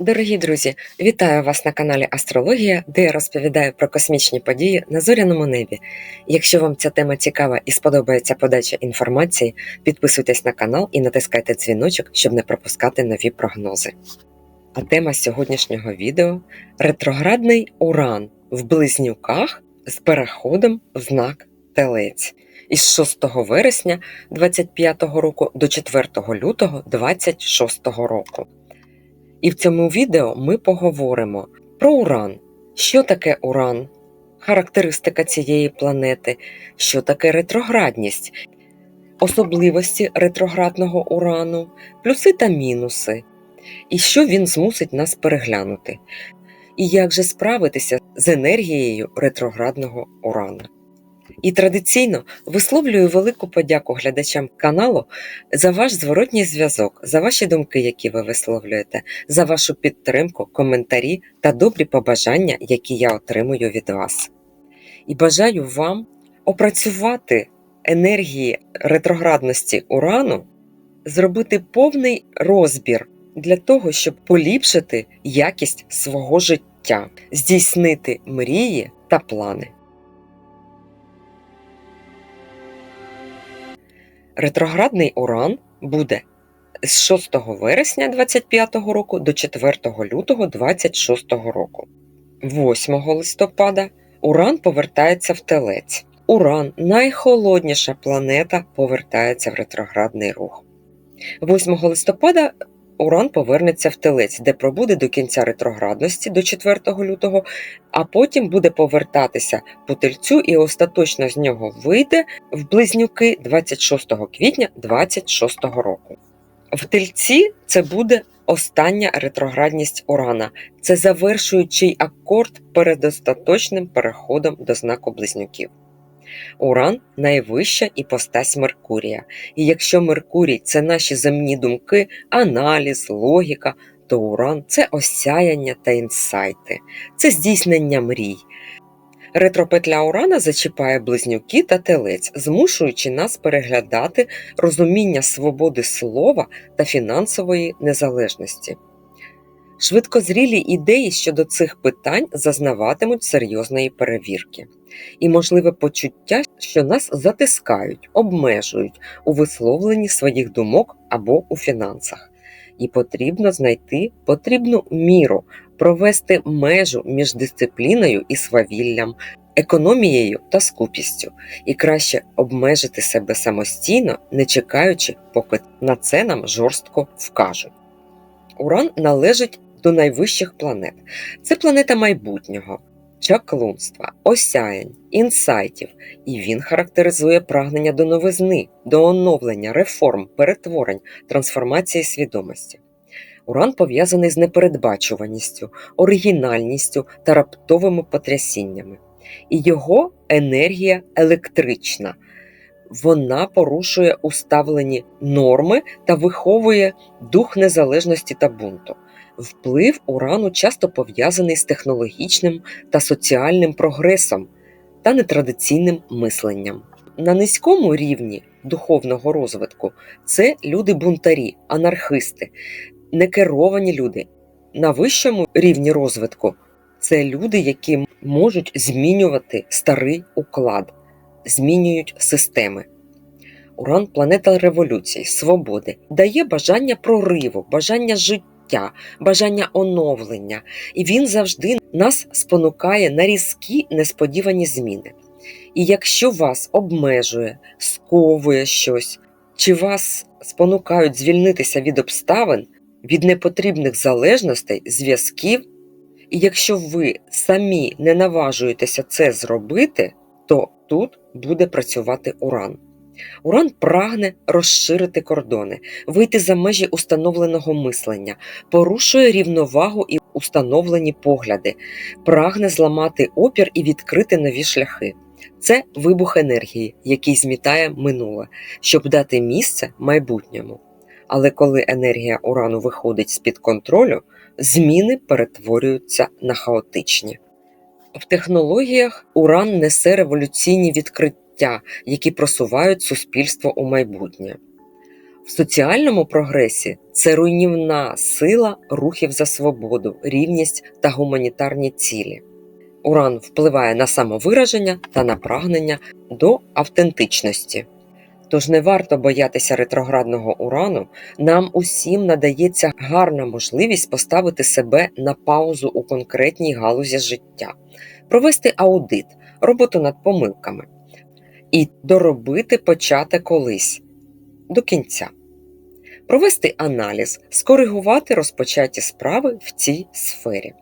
Дорогі друзі, вітаю вас на каналі Астрологія, де я розповідаю про космічні події на зоряному небі. Якщо вам ця тема цікава і сподобається подача інформації, підписуйтесь на канал і натискайте дзвіночок, щоб не пропускати нові прогнози. А тема сьогоднішнього відео ретроградний уран в близнюках з переходом в знак Телець із 6 вересня 25 року до 4 лютого 26 року. І в цьому відео ми поговоримо про Уран. Що таке Уран? Характеристика цієї планети, що таке ретроградність, особливості ретроградного урану, плюси та мінуси, і що він змусить нас переглянути, і як же справитися з енергією ретроградного урану. І традиційно висловлюю велику подяку глядачам каналу за ваш зворотній зв'язок, за ваші думки, які ви висловлюєте, за вашу підтримку, коментарі та добрі побажання, які я отримую від вас. І бажаю вам опрацювати енергії ретроградності урану, зробити повний розбір для того, щоб поліпшити якість свого життя, здійснити мрії та плани. Ретроградний уран буде з 6 вересня 25 року до 4 лютого 26 року. 8 листопада Уран повертається в телець. Уран, найхолодніша планета, повертається в ретроградний рух. 8 листопада Уран повернеться в телець, де пробуде до кінця ретроградності до 4 лютого, а потім буде повертатися по тельцю і остаточно з нього вийде в близнюки 26 квітня 26 року. В тельці це буде остання ретроградність Урана. Це завершуючий акорд перед остаточним переходом до знаку близнюків. Уран найвища іпостась Меркурія. І якщо Меркурій це наші земні думки, аналіз, логіка, то Уран це осяяння та інсайти, це здійснення мрій. Ретропетля Урана зачіпає близнюки та телець, змушуючи нас переглядати розуміння свободи слова та фінансової незалежності. Швидкозрілі ідеї щодо цих питань зазнаватимуть серйозної перевірки, і можливе почуття, що нас затискають, обмежують у висловленні своїх думок або у фінансах. І потрібно знайти потрібну міру, провести межу між дисципліною і свавіллям, економією та скупістю, і краще обмежити себе самостійно, не чекаючи, поки на це нам жорстко вкажуть. Уран належить до найвищих планет. Це планета майбутнього, чаклунства, осяянь, інсайтів, і він характеризує прагнення до новизни, до оновлення, реформ, перетворень, трансформації свідомості. Уран пов'язаний з непередбачуваністю, оригінальністю та раптовими потрясіннями. І його енергія електрична. Вона порушує уставлені норми та виховує дух незалежності та бунту. Вплив урану часто пов'язаний з технологічним та соціальним прогресом та нетрадиційним мисленням. На низькому рівні духовного розвитку це люди-бунтарі, анархисти, некеровані люди. На вищому рівні розвитку це люди, які можуть змінювати старий уклад, змінюють системи. Уран планета революції, свободи, дає бажання прориву, бажання життя, бажання оновлення, і він завжди нас спонукає на різкі несподівані зміни. І якщо вас обмежує, сковує щось, чи вас спонукають звільнитися від обставин, від непотрібних залежностей, зв'язків, і якщо ви самі не наважуєтеся це зробити, то тут буде працювати уран. Уран прагне розширити кордони, вийти за межі установленого мислення, порушує рівновагу і установлені погляди, прагне зламати опір і відкрити нові шляхи. Це вибух енергії, який змітає минуле, щоб дати місце майбутньому. Але коли енергія урану виходить з-під контролю, зміни перетворюються на хаотичні. В технологіях уран несе революційні відкриття, які просувають суспільство у майбутнє. В соціальному прогресі це руйнівна сила рухів за свободу, рівність та гуманітарні цілі. Уран впливає на самовираження та на прагнення до автентичності. Тож не варто боятися ретроградного урану, нам усім надається гарна можливість поставити себе на паузу у конкретній галузі життя, провести аудит, роботу над помилками і доробити почати колись до кінця, провести аналіз, скоригувати розпочаті справи в цій сфері.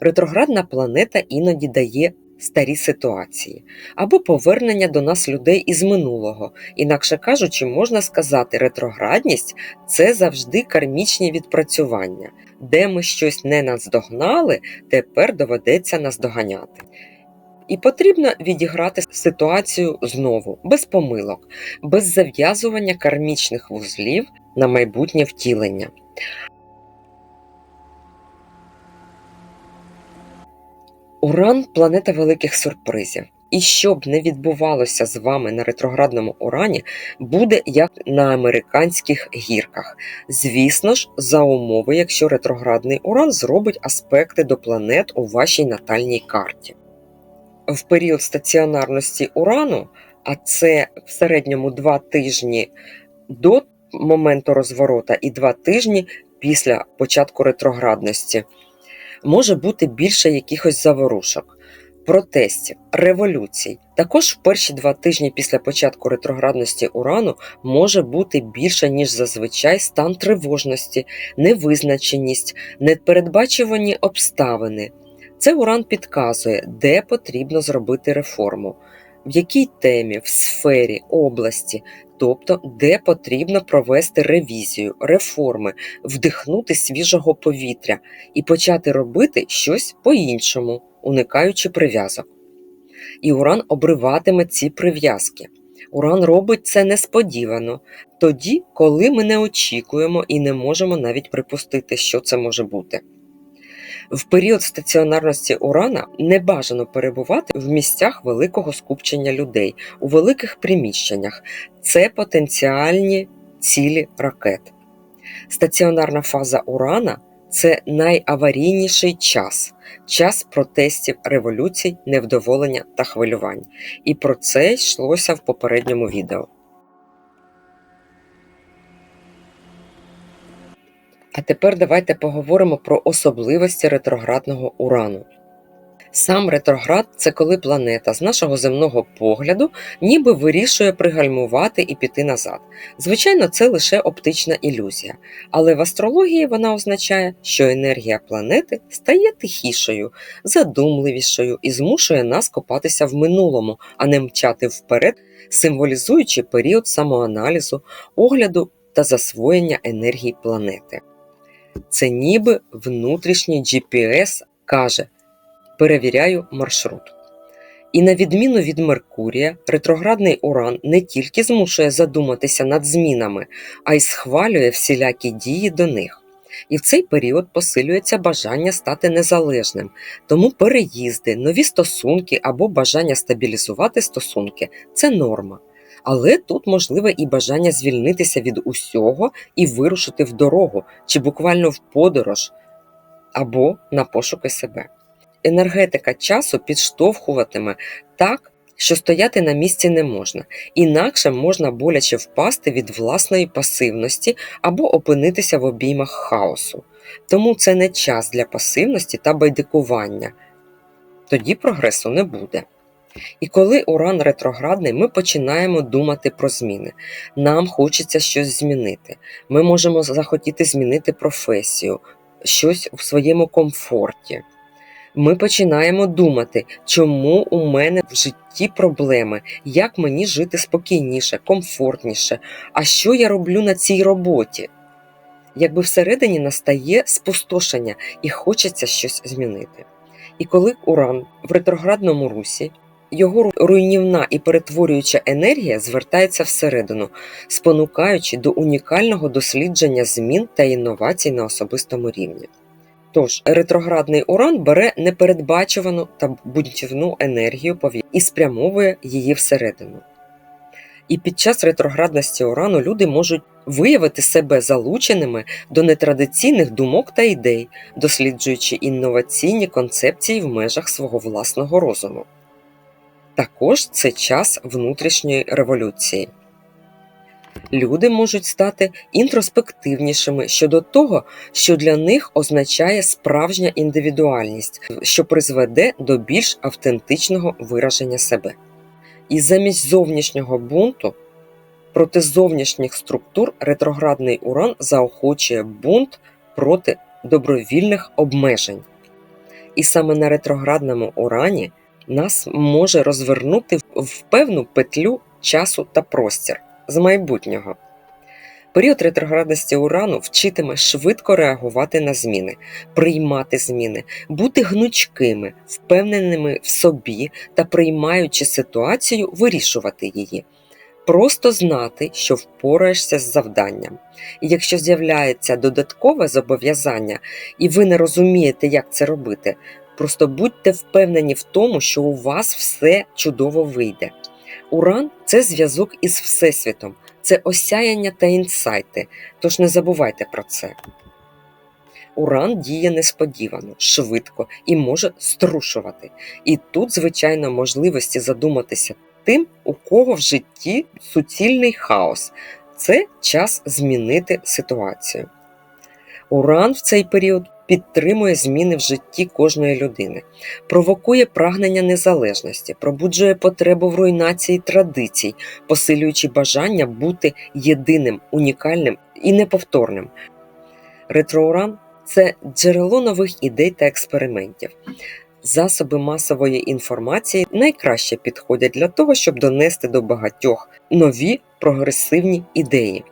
Ретроградна планета іноді дає старі ситуації або повернення до нас людей із минулого. Інакше кажучи, можна сказати, ретроградність це завжди кармічні відпрацювання, де ми щось не наздогнали, тепер доведеться наздоганяти. І потрібно відіграти ситуацію знову, без помилок, без зав'язування кармічних вузлів на майбутнє втілення. Уран планета великих сюрпризів. І що б не відбувалося з вами на ретроградному урані, буде як на американських гірках. Звісно ж, за умови, якщо ретроградний уран зробить аспекти до планет у вашій натальній карті. В період стаціонарності урану, а це в середньому 2 тижні до моменту розворота і 2 тижні після початку ретроградності може бути більше якихось заворушок, протестів, революцій. Також в перші два тижні після початку ретроградності урану може бути більше, ніж зазвичай стан тривожності, невизначеність, непередбачувані обставини. Це уран підказує, де потрібно зробити реформу, в якій темі, в сфері, області, тобто де потрібно провести ревізію, реформи, вдихнути свіжого повітря і почати робити щось по-іншому, уникаючи прив'язок. І уран обриватиме ці прив'язки. Уран робить це несподівано, тоді, коли ми не очікуємо і не можемо навіть припустити, що це може бути. В період стаціонарності урана не бажано перебувати в місцях великого скупчення людей, у великих приміщеннях. Це потенціальні цілі ракет. Стаціонарна фаза урана це найаварійніший час, час протестів революцій, невдоволення та хвилювань. І про це йшлося в попередньому відео. А тепер давайте поговоримо про особливості ретроградного урану. Сам ретроград це коли планета з нашого земного погляду ніби вирішує пригальмувати і піти назад. Звичайно, це лише оптична ілюзія, але в астрології вона означає, що енергія планети стає тихішою, задумливішою і змушує нас копатися в минулому, а не мчати вперед, символізуючи період самоаналізу, огляду та засвоєння енергії планети. Це ніби внутрішній GPS каже перевіряю маршрут. І на відміну від Меркурія, ретроградний уран не тільки змушує задуматися над змінами, а й схвалює всілякі дії до них. І в цей період посилюється бажання стати незалежним, тому переїзди, нові стосунки або бажання стабілізувати стосунки це норма. Але тут можливе і бажання звільнитися від усього і вирушити в дорогу чи буквально в подорож або на пошуки себе. Енергетика часу підштовхуватиме так, що стояти на місці не можна, інакше можна боляче впасти від власної пасивності або опинитися в обіймах хаосу. Тому це не час для пасивності та байдикування. Тоді прогресу не буде. І коли уран ретроградний, ми починаємо думати про зміни. Нам хочеться щось змінити. Ми можемо захотіти змінити професію, щось у своєму комфорті. Ми починаємо думати, чому у мене в житті проблеми, як мені жити спокійніше, комфортніше, а що я роблю на цій роботі. Якби всередині настає спустошення і хочеться щось змінити. І коли уран в ретроградному русі, його руйнівна і перетворююча енергія звертається всередину, спонукаючи до унікального дослідження змін та інновацій на особистому рівні. Тож ретроградний уран бере непередбачувану та бунтівну енергію і спрямовує її всередину. І під час ретроградності урану люди можуть виявити себе залученими до нетрадиційних думок та ідей, досліджуючи інноваційні концепції в межах свого власного розуму. Також це час внутрішньої революції. Люди можуть стати інтроспективнішими щодо того, що для них означає справжня індивідуальність, що призведе до більш автентичного вираження себе. І замість зовнішнього бунту проти зовнішніх структур ретроградний уран заохочує бунт проти добровільних обмежень. І саме на ретроградному урані нас може розвернути в певну петлю часу та простір з майбутнього. Період ретроградності урану вчитиме швидко реагувати на зміни, приймати зміни, бути гнучкими, впевненими в собі та приймаючи ситуацію, вирішувати її. Просто знати, що впораєшся з завданням. І якщо з'являється додаткове зобов'язання, і ви не розумієте, як це робити, просто будьте впевнені в тому, що у вас все чудово вийде. Уран це зв'язок із Всесвітом, це осяяння та інсайти, тож не забувайте про це. Уран діє несподівано, швидко і може струшувати. І тут, звичайно, можливості задуматися тим, у кого в житті суцільний хаос. Це час змінити ситуацію. Уран в цей період підтримує зміни в житті кожної людини, провокує прагнення незалежності, пробуджує потребу в руйнації традицій, посилюючи бажання бути єдиним, унікальним і неповторним. Ретроуран це джерело нових ідей та експериментів. Засоби масової інформації найкраще підходять для того, щоб донести до багатьох нові прогресивні ідеї.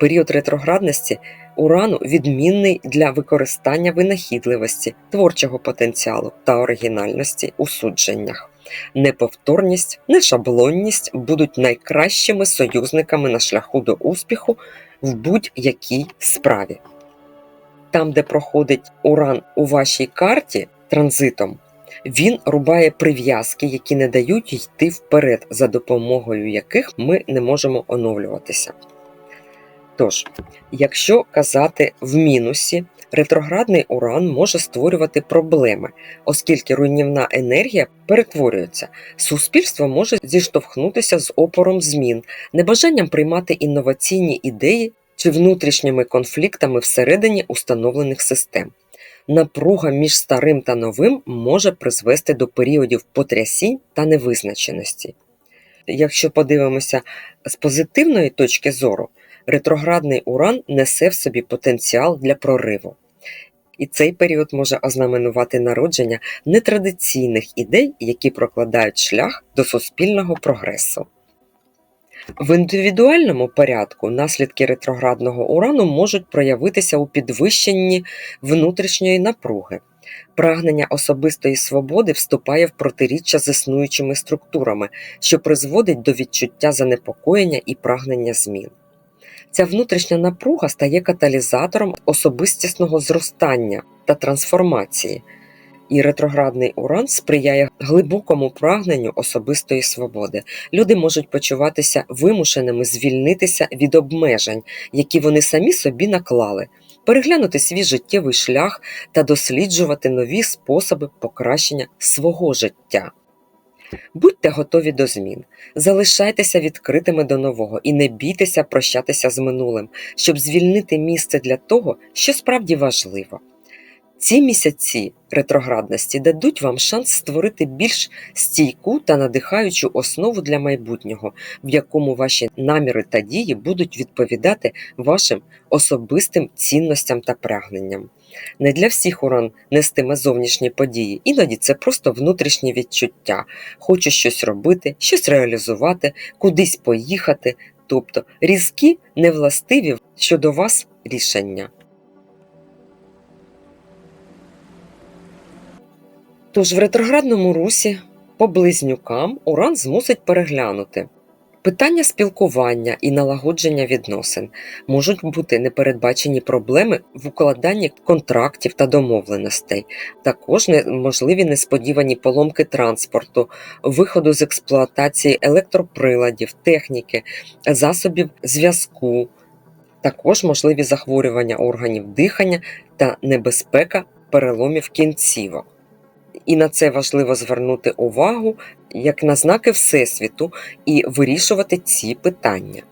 Період ретроградності урану відмінний для використання винахідливості, творчого потенціалу та оригінальності у судженнях. Неповторність, нешаблонність будуть найкращими союзниками на шляху до успіху в будь-якій справі. Там, де проходить уран у вашій карті транзитом, він рубає прив'язки, які не дають йти вперед, за допомогою яких ми не можемо оновлюватися. Тож, якщо казати в мінусі, ретроградний уран може створювати проблеми, оскільки руйнівна енергія перетворюється, суспільство може зіштовхнутися з опором змін, небажанням приймати інноваційні ідеї чи внутрішніми конфліктами всередині установлених систем. Напруга між старим та новим може призвести до періодів потрясінь та невизначеності. Якщо подивимося з позитивної точки зору, ретроградний уран несе в собі потенціал для прориву. І цей період може ознаменувати народження нетрадиційних ідей, які прокладають шлях до суспільного прогресу. В індивідуальному порядку наслідки ретроградного урану можуть проявитися у підвищенні внутрішньої напруги. Прагнення особистої свободи вступає в протиріччя з існуючими структурами, що призводить до відчуття занепокоєння і прагнення змін. Ця внутрішня напруга стає каталізатором особистісного зростання та трансформації, і ретроградний уран сприяє глибокому прагненню особистої свободи. Люди можуть почуватися вимушеними звільнитися від обмежень, які вони самі собі наклали, переглянути свій життєвий шлях та досліджувати нові способи покращення свого життя. Будьте готові до змін, залишайтеся відкритими до нового і не бійтеся прощатися з минулим, щоб звільнити місце для того, що справді важливо. Ці місяці ретроградності дадуть вам шанс створити більш стійку та надихаючу основу для майбутнього, в якому ваші наміри та дії будуть відповідати вашим особистим цінностям та прагненням. Не для всіх уран нестиме зовнішні події, іноді це просто внутрішні відчуття. Хочу щось робити, щось реалізувати, кудись поїхати, тобто різкі, невластиві щодо вас рішення. Тож в ретроградному русі по близнюкам Уран змусить переглянути. Питання спілкування і налагодження відносин можуть бути непередбачені проблеми в укладанні контрактів та домовленостей, також можливі несподівані поломки транспорту, виходу з експлуатації електроприладів, техніки, засобів зв'язку. також можливі захворювання органів дихання та небезпека переломів кінцівок. І на це важливо звернути увагу як на знаки Всесвіту і вирішувати ці питання.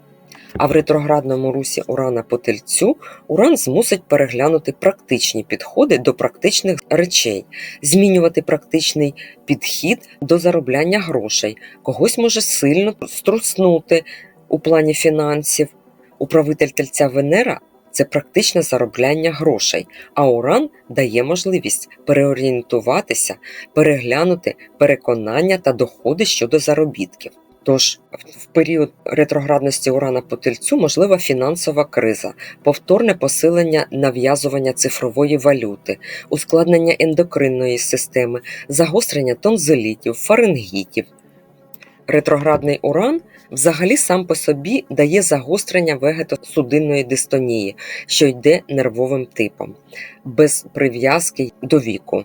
А в ретроградному русі Урана по тельцю Уран змусить переглянути практичні підходи до практичних речей, змінювати практичний підхід до заробляння грошей, когось може сильно струснути у плані фінансів. Управитель тельця Венера це практичне заробляння грошей, а Уран дає можливість переорієнтуватися, переглянути переконання та доходи щодо заробітків. Тож в період ретроградності Урана по тельцю можлива фінансова криза, повторне посилення нав'язування цифрової валюти, ускладнення ендокринної системи, загострення тонзилітів, фарингітів. Ретроградний уран взагалі сам по собі дає загострення вегетосудинної дистонії, що йде нервовим типом, без прив'язки до віку.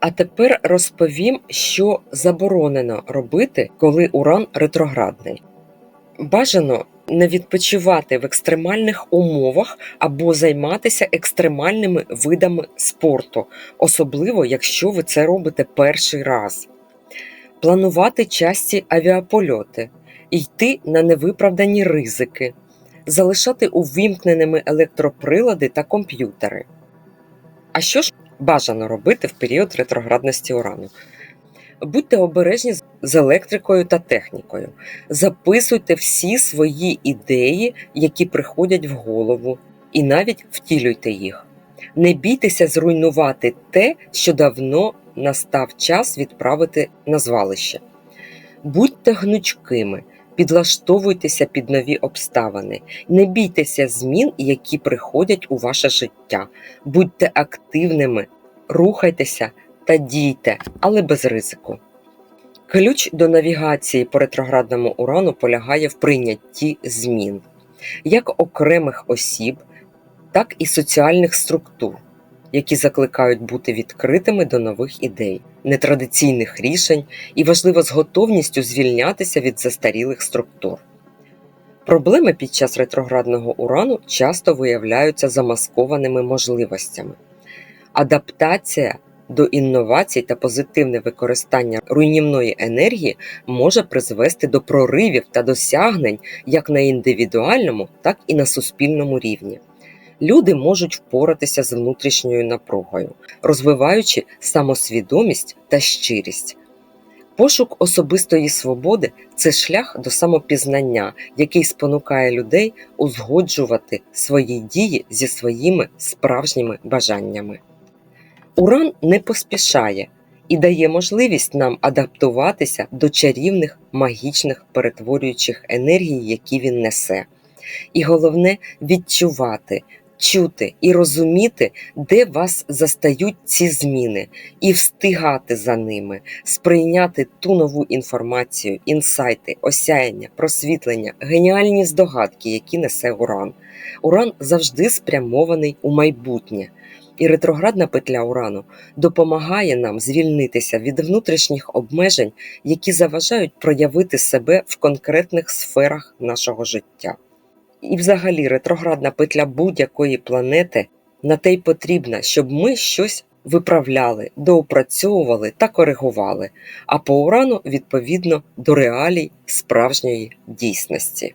А тепер розповім, що заборонено робити, коли уран ретроградний. Бажано не відпочивати в екстремальних умовах або займатися екстремальними видами спорту, особливо якщо ви це робите перший раз. Планувати часті авіапольоти, йти на невиправдані ризики, залишати увімкненими електроприлади та комп'ютери. А що ж бажано робити в період ретроградності урану? Будьте обережні з електрикою та технікою. Записуйте всі свої ідеї, які приходять в голову, і навіть втілюйте їх. Не бійтеся зруйнувати те, що давно настав час відправити на звалище. Будьте гнучкими, підлаштовуйтеся під нові обставини, не бійтеся змін, які приходять у ваше життя. Будьте активними, рухайтеся та дійте, але без ризику. Ключ до навігації по ретроградному урану полягає в прийнятті змін, як окремих осіб, так і соціальних структур, які закликають бути відкритими до нових ідей, нетрадиційних рішень і важливо з готовністю звільнятися від застарілих структур. Проблеми під час ретроградного урану часто виявляються замаскованими можливостями. Адаптація до інновацій та позитивне використання руйнівної енергії може призвести до проривів та досягнень як на індивідуальному, так і на суспільному рівні. Люди можуть впоратися з внутрішньою напругою, розвиваючи самосвідомість та щирість. Пошук особистої свободи це шлях до самопізнання, який спонукає людей узгоджувати свої дії зі своїми справжніми бажаннями. Уран не поспішає і дає можливість нам адаптуватися до чарівних магічних перетворюючих енергій, які він несе. І головне відчувати, чути і розуміти, де вас застають ці зміни, і встигати за ними, сприйняти ту нову інформацію, інсайти, осяяння, просвітлення, геніальні здогадки, які несе Уран. Уран завжди спрямований у майбутнє. І ретроградна петля урану допомагає нам звільнитися від внутрішніх обмежень, які заважають проявити себе в конкретних сферах нашого життя. І, взагалі, ретроградна петля будь-якої планети на те й потрібна, щоб ми щось виправляли, доопрацьовували та коригували, а по урану відповідно до реалій справжньої дійсності.